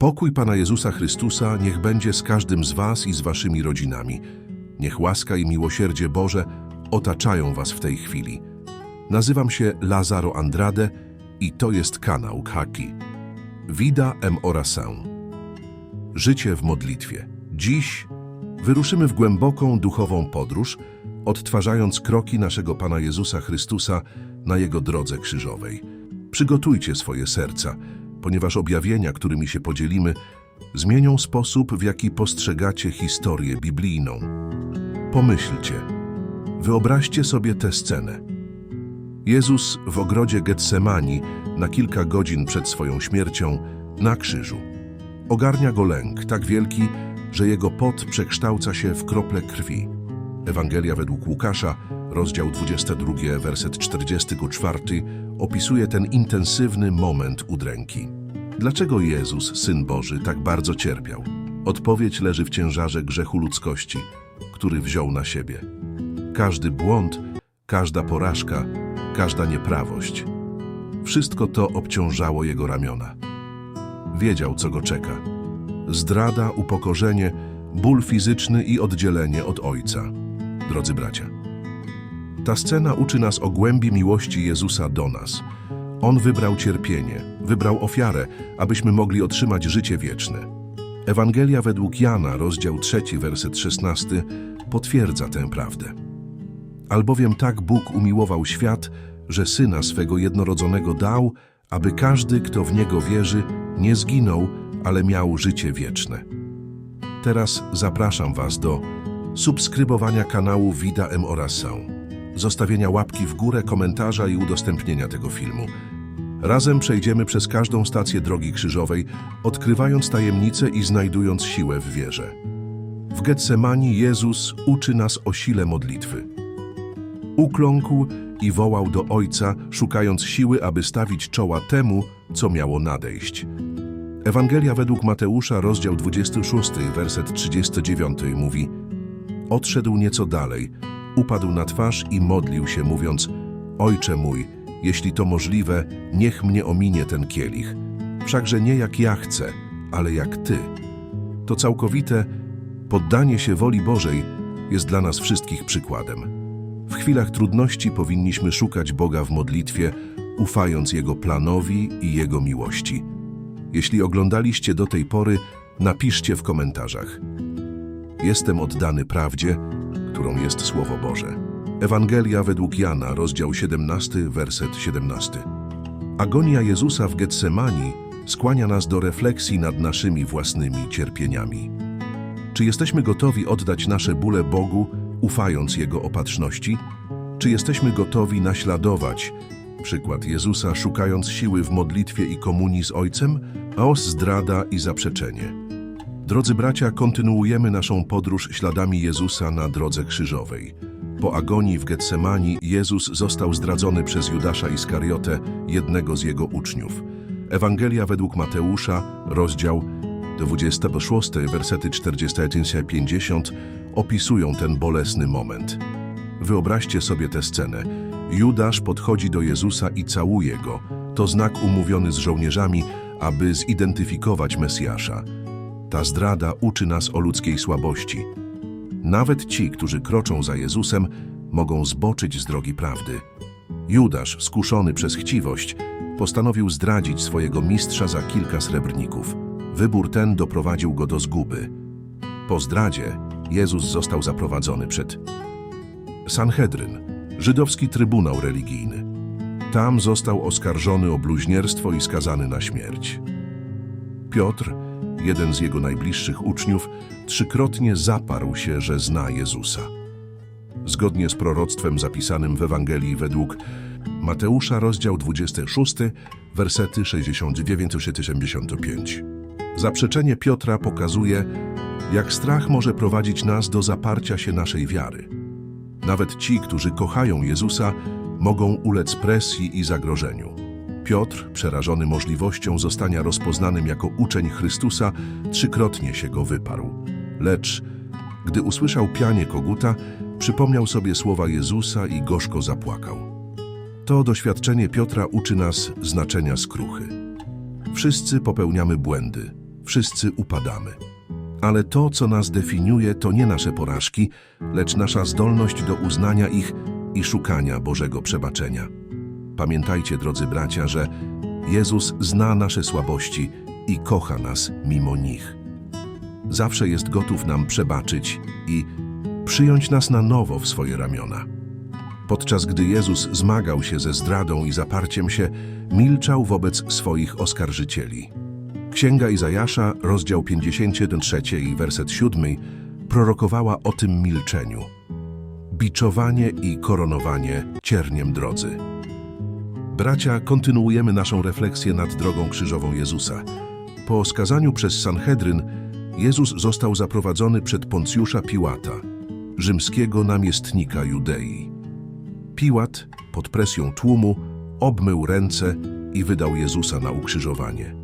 Pokój Pana Jezusa Chrystusa niech będzie z każdym z Was i z Waszymi rodzinami. Niech łaska i miłosierdzie Boże otaczają Was w tej chwili. Nazywam się Lazaro Andrade i to jest kanał Haki. Vida em oração. Życie w modlitwie. Dziś wyruszymy w głęboką duchową podróż, odtwarzając kroki naszego Pana Jezusa Chrystusa na Jego drodze krzyżowej. Przygotujcie swoje serca, ponieważ objawienia, którymi się podzielimy, zmienią sposób, w jaki postrzegacie historię biblijną. Pomyślcie, wyobraźcie sobie tę scenę. Jezus w ogrodzie Getsemani na kilka godzin przed swoją śmiercią na krzyżu. Ogarnia go lęk tak wielki, że jego pot przekształca się w krople krwi. Ewangelia według Łukasza, rozdział 22, werset 44, opisuje ten intensywny moment udręki. Dlaczego Jezus, Syn Boży, tak bardzo cierpiał? Odpowiedź leży w ciężarze grzechu ludzkości, który wziął na siebie. Każdy błąd, każda porażka, każda nieprawość. Wszystko to obciążało jego ramiona. Wiedział, co go czeka. Zdrada, upokorzenie, ból fizyczny i oddzielenie od Ojca. Drodzy bracia, ta scena uczy nas o głębi miłości Jezusa do nas. On wybrał cierpienie, wybrał ofiarę, abyśmy mogli otrzymać życie wieczne. Ewangelia według Jana, rozdział 3, werset 16, potwierdza tę prawdę. Albowiem tak Bóg umiłował świat, że Syna swego jednorodzonego dał, aby każdy, kto w Niego wierzy, nie zginął, ale miał życie wieczne. Teraz zapraszam Was do subskrybowania kanału Vida M Oração, zostawienia łapki w górę, komentarza i udostępnienia tego filmu. Razem przejdziemy przez każdą stację drogi krzyżowej, odkrywając tajemnice i znajdując siłę w wierze. W Getsemani Jezus uczy nas o sile modlitwy. Ukląkł i wołał do Ojca, szukając siły, aby stawić czoła temu, co miało nadejść. Ewangelia według Mateusza, rozdział 26, werset 39 mówi Odszedł nieco dalej, upadł na twarz i modlił się, mówiąc Ojcze mój, jeśli to możliwe, niech mnie ominie ten kielich. Wszakże nie jak ja chcę, ale jak Ty. To całkowite poddanie się woli Bożej jest dla nas wszystkich przykładem. W chwilach trudności powinniśmy szukać Boga w modlitwie, ufając Jego planowi i Jego miłości. Jeśli oglądaliście do tej pory, napiszcie w komentarzach. Jestem oddany prawdzie, którą jest Słowo Boże. Ewangelia według Jana, rozdział 17, werset 17. Agonia Jezusa w Getsemani skłania nas do refleksji nad naszymi własnymi cierpieniami. Czy jesteśmy gotowi oddać nasze bóle Bogu, ufając Jego opatrzności? Czy jesteśmy gotowi naśladować przykład Jezusa, szukając siły w modlitwie i komunii z Ojcem? Chaos, zdrada i zaprzeczenie. Drodzy bracia, kontynuujemy naszą podróż śladami Jezusa na drodze krzyżowej. Po agonii w Getsemani Jezus został zdradzony przez Judasza Iskariotę, jednego z jego uczniów. Ewangelia według Mateusza, rozdział 26, wersety 41-50 opisują ten bolesny moment. Wyobraźcie sobie tę scenę. Judasz podchodzi do Jezusa i całuje go. To znak umówiony z żołnierzami, aby zidentyfikować Mesjasza. Ta zdrada uczy nas o ludzkiej słabości. Nawet ci, którzy kroczą za Jezusem, mogą zboczyć z drogi prawdy. Judasz, skuszony przez chciwość, postanowił zdradzić swojego mistrza za kilka srebrników. Wybór ten doprowadził go do zguby. Po zdradzie Jezus został zaprowadzony przed Sanhedryn, żydowski trybunał religijny. Tam został oskarżony o bluźnierstwo i skazany na śmierć. Piotr, jeden z jego najbliższych uczniów, trzykrotnie zaparł się, że zna Jezusa. Zgodnie z proroctwem zapisanym w Ewangelii według Mateusza, rozdział 26, wersety 69-75. Zaprzeczenie Piotra pokazuje, jak strach może prowadzić nas do zaparcia się naszej wiary. Nawet ci, którzy kochają Jezusa, mogą ulec presji i zagrożeniu. Piotr, przerażony możliwością zostania rozpoznanym jako uczeń Chrystusa, trzykrotnie się go wyparł. Lecz, gdy usłyszał pianie koguta, przypomniał sobie słowa Jezusa i gorzko zapłakał. To doświadczenie Piotra uczy nas znaczenia skruchy. Wszyscy popełniamy błędy. wszyscy upadamy. Ale to, co nas definiuje, to nie nasze porażki, lecz nasza zdolność do uznania ich i szukania Bożego przebaczenia. Pamiętajcie, drodzy bracia, że Jezus zna nasze słabości i kocha nas mimo nich. Zawsze jest gotów nam przebaczyć i przyjąć nas na nowo w swoje ramiona. Podczas gdy Jezus zmagał się ze zdradą i zaparciem się, milczał wobec swoich oskarżycieli. Księga Izajasza, rozdział 53 i werset 7, prorokowała o tym milczeniu. Biczowanie i koronowanie cierniem drodzy. Bracia, kontynuujemy naszą refleksję nad drogą krzyżową Jezusa. Po skazaniu przez Sanhedryn, Jezus został zaprowadzony przed Poncjusza Piłata, rzymskiego namiestnika Judei. Piłat, pod presją tłumu, obmył ręce i wydał Jezusa na ukrzyżowanie.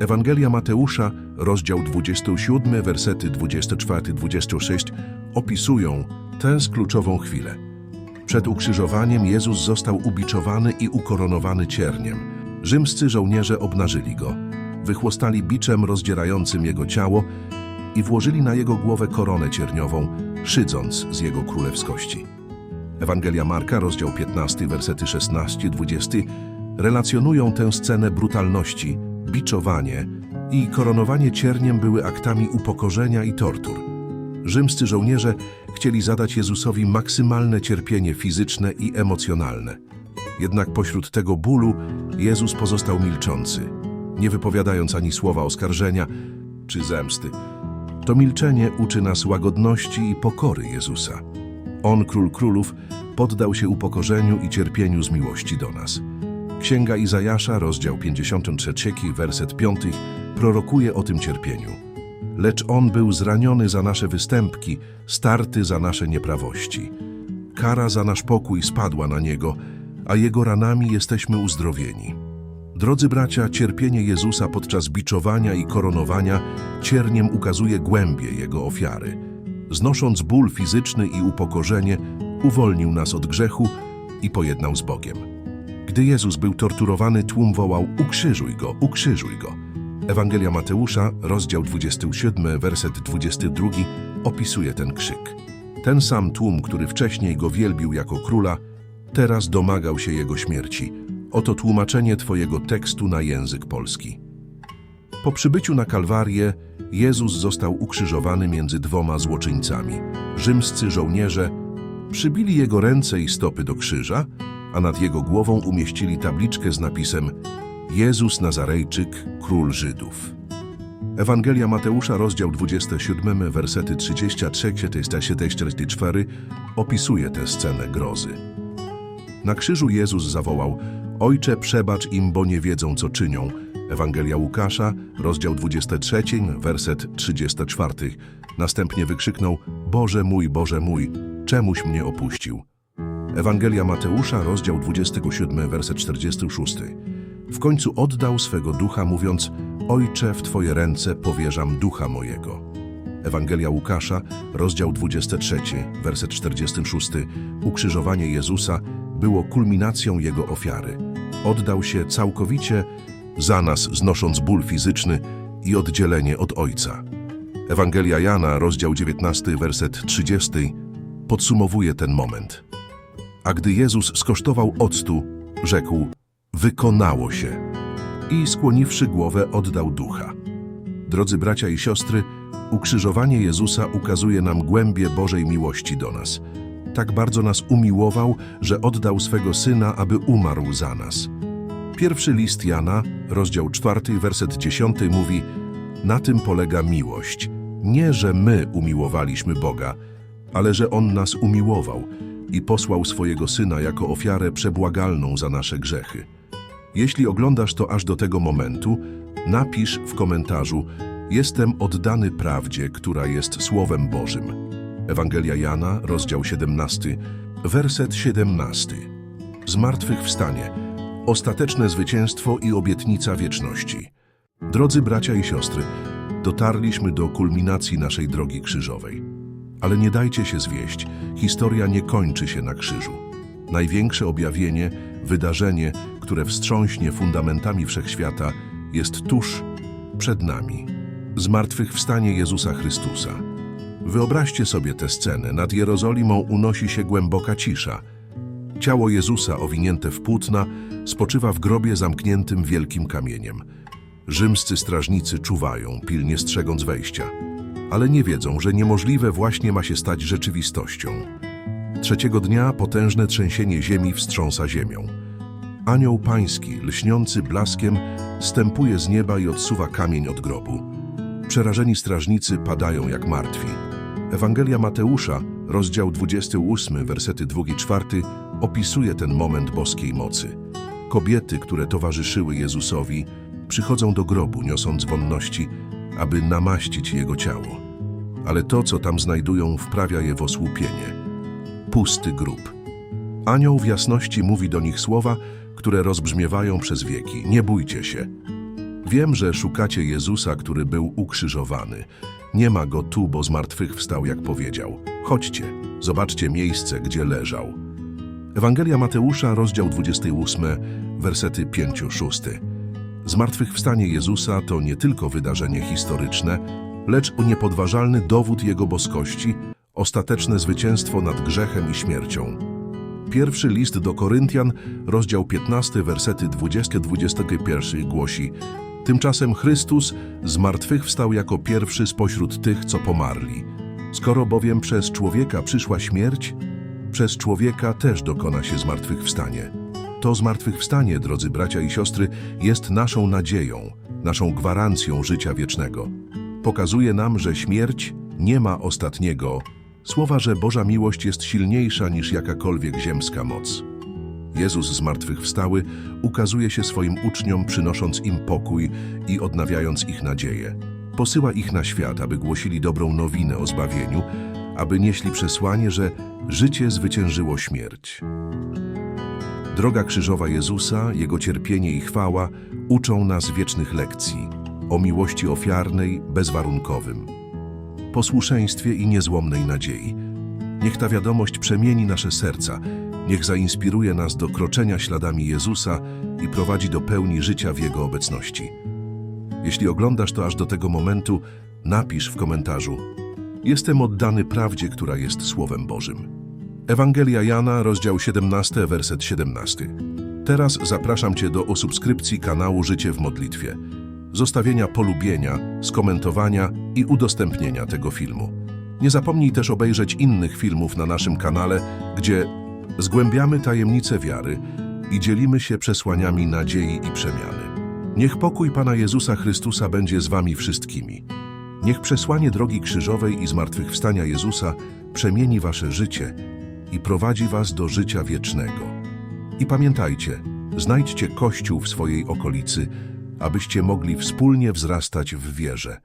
Ewangelia Mateusza, rozdział 27, wersety 24-26 opisują tę kluczową chwilę. Przed ukrzyżowaniem Jezus został ubiczowany i ukoronowany cierniem. Rzymscy żołnierze obnażyli go, wychłostali biczem rozdzierającym jego ciało i włożyli na jego głowę koronę cierniową, szydząc z jego królewskości. Ewangelia Marka, rozdział 15, wersety 16-20 relacjonują tę scenę brutalności, biczowanie i koronowanie cierniem były aktami upokorzenia i tortur. Rzymscy żołnierze chcieli zadać Jezusowi maksymalne cierpienie fizyczne i emocjonalne. Jednak pośród tego bólu Jezus pozostał milczący, nie wypowiadając ani słowa oskarżenia czy zemsty. To milczenie uczy nas łagodności i pokory Jezusa. On, Król Królów, poddał się upokorzeniu i cierpieniu z miłości do nas. Księga Izajasza, rozdział 53, werset 5, prorokuje o tym cierpieniu. Lecz On był zraniony za nasze występki, starty za nasze nieprawości. Kara za nasz pokój spadła na Niego, a Jego ranami jesteśmy uzdrowieni. Drodzy bracia, cierpienie Jezusa podczas biczowania i koronowania cierniem ukazuje głębię Jego ofiary. Znosząc ból fizyczny i upokorzenie, uwolnił nas od grzechu i pojednał z Bogiem. Gdy Jezus był torturowany, tłum wołał: Ukrzyżuj go, ukrzyżuj go. Ewangelia Mateusza, rozdział 27, werset 22, opisuje ten krzyk. Ten sam tłum, który wcześniej go wielbił jako króla, teraz domagał się jego śmierci. Oto tłumaczenie Twojego tekstu na język polski. Po przybyciu na Kalwarię, Jezus został ukrzyżowany między dwoma złoczyńcami. Rzymscy żołnierze przybili jego ręce i stopy do krzyża, a nad jego głową umieścili tabliczkę z napisem Jezus Nazarejczyk, król Żydów. Ewangelia Mateusza, rozdział 27, wersety 33-44 opisuje tę scenę grozy. Na krzyżu Jezus zawołał: Ojcze, przebacz im, bo nie wiedzą, co czynią. Ewangelia Łukasza, rozdział 23, werset 34. Następnie wykrzyknął: Boże mój, Boże mój, czemuś mnie opuścił. Ewangelia Mateusza, rozdział 27, werset 46. W końcu oddał swego ducha, mówiąc: Ojcze, w Twoje ręce powierzam ducha mojego. Ewangelia Łukasza, rozdział 23, werset 46. Ukrzyżowanie Jezusa było kulminacją jego ofiary. Oddał się całkowicie za nas, znosząc ból fizyczny i oddzielenie od Ojca. Ewangelia Jana, rozdział 19, werset 30, podsumowuje ten moment. A gdy Jezus skosztował octu, rzekł: Wykonało się. I skłoniwszy głowę, oddał ducha. Drodzy bracia i siostry, ukrzyżowanie Jezusa ukazuje nam głębię Bożej miłości do nas. Tak bardzo nas umiłował, że oddał swego Syna, aby umarł za nas. Pierwszy list Jana, rozdział 4, werset 10 mówi: Na tym polega miłość. Nie, że my umiłowaliśmy Boga, ale że On nas umiłował i posłał swojego Syna jako ofiarę przebłagalną za nasze grzechy. Jeśli oglądasz to aż do tego momentu, napisz w komentarzu: Jestem oddany prawdzie, która jest Słowem Bożym. Ewangelia Jana, rozdział 17, werset 17. Zmartwychwstanie, ostateczne zwycięstwo i obietnica wieczności. Drodzy bracia i siostry, dotarliśmy do kulminacji naszej drogi krzyżowej. Ale nie dajcie się zwieść, historia nie kończy się na krzyżu. Największe objawienie, wydarzenie, które wstrząśnie fundamentami wszechświata, jest tuż przed nami. Zmartwychwstanie Jezusa Chrystusa. Wyobraźcie sobie tę scenę. Nad Jerozolimą unosi się głęboka cisza. Ciało Jezusa, owinięte w płótna, spoczywa w grobie zamkniętym wielkim kamieniem. Rzymscy strażnicy czuwają, pilnie strzegąc wejścia, ale nie wiedzą, że niemożliwe właśnie ma się stać rzeczywistością. Trzeciego dnia potężne trzęsienie ziemi wstrząsa ziemią. Anioł pański, lśniący blaskiem, stępuje z nieba i odsuwa kamień od grobu. Przerażeni strażnicy padają jak martwi. Ewangelia Mateusza, rozdział 28, wersety 2-4, opisuje ten moment boskiej mocy. Kobiety, które towarzyszyły Jezusowi, przychodzą do grobu, niosąc wonności, aby namaścić Jego ciało. Ale to, co tam znajdują, wprawia je w osłupienie. Pusty grób. Anioł w jasności mówi do nich słowa, które rozbrzmiewają przez wieki. Nie bójcie się. Wiem, że szukacie Jezusa, który był ukrzyżowany. Nie ma go tu, bo zmartwychwstał, jak powiedział. Chodźcie, zobaczcie miejsce, gdzie leżał. Ewangelia Mateusza, rozdział 28, wersety 5-6. Zmartwychwstanie Jezusa to nie tylko wydarzenie historyczne, lecz niepodważalny dowód Jego boskości, ostateczne zwycięstwo nad grzechem i śmiercią. Pierwszy list do Koryntian, rozdział 15, wersety 20-21 głosi Tymczasem Chrystus zmartwychwstał jako pierwszy spośród tych, co pomarli. Skoro bowiem przez człowieka przyszła śmierć, przez człowieka też dokona się zmartwychwstanie. To zmartwychwstanie, drodzy bracia i siostry, jest naszą nadzieją, naszą gwarancją życia wiecznego. Pokazuje nam, że śmierć nie ma ostatniego, słowa, że Boża miłość jest silniejsza niż jakakolwiek ziemska moc. Jezus zmartwychwstały ukazuje się swoim uczniom, przynosząc im pokój i odnawiając ich nadzieję. Posyła ich na świat, aby głosili dobrą nowinę o zbawieniu, aby nieśli przesłanie, że życie zwyciężyło śmierć. Droga krzyżowa Jezusa, Jego cierpienie i chwała uczą nas wiecznych lekcji o miłości ofiarnej, bezwarunkowym, posłuszeństwie i niezłomnej nadziei. Niech ta wiadomość przemieni nasze serca, niech zainspiruje nas do kroczenia śladami Jezusa i prowadzi do pełni życia w Jego obecności. Jeśli oglądasz to aż do tego momentu, napisz w komentarzu Jestem oddany prawdzie, która jest Słowem Bożym. Ewangelia Jana, rozdział 17, werset 17. Teraz zapraszam Cię do osubskrypcji kanału Życie w Modlitwie, zostawienia polubienia, skomentowania i udostępnienia tego filmu. Nie zapomnij też obejrzeć innych filmów na naszym kanale, gdzie zgłębiamy tajemnice wiary i dzielimy się przesłaniami nadziei i przemiany. Niech pokój Pana Jezusa Chrystusa będzie z Wami wszystkimi. Niech przesłanie drogi krzyżowej i zmartwychwstania Jezusa przemieni Wasze życie i prowadzi Was do życia wiecznego. I pamiętajcie, znajdźcie Kościół w swojej okolicy, abyście mogli wspólnie wzrastać w wierze.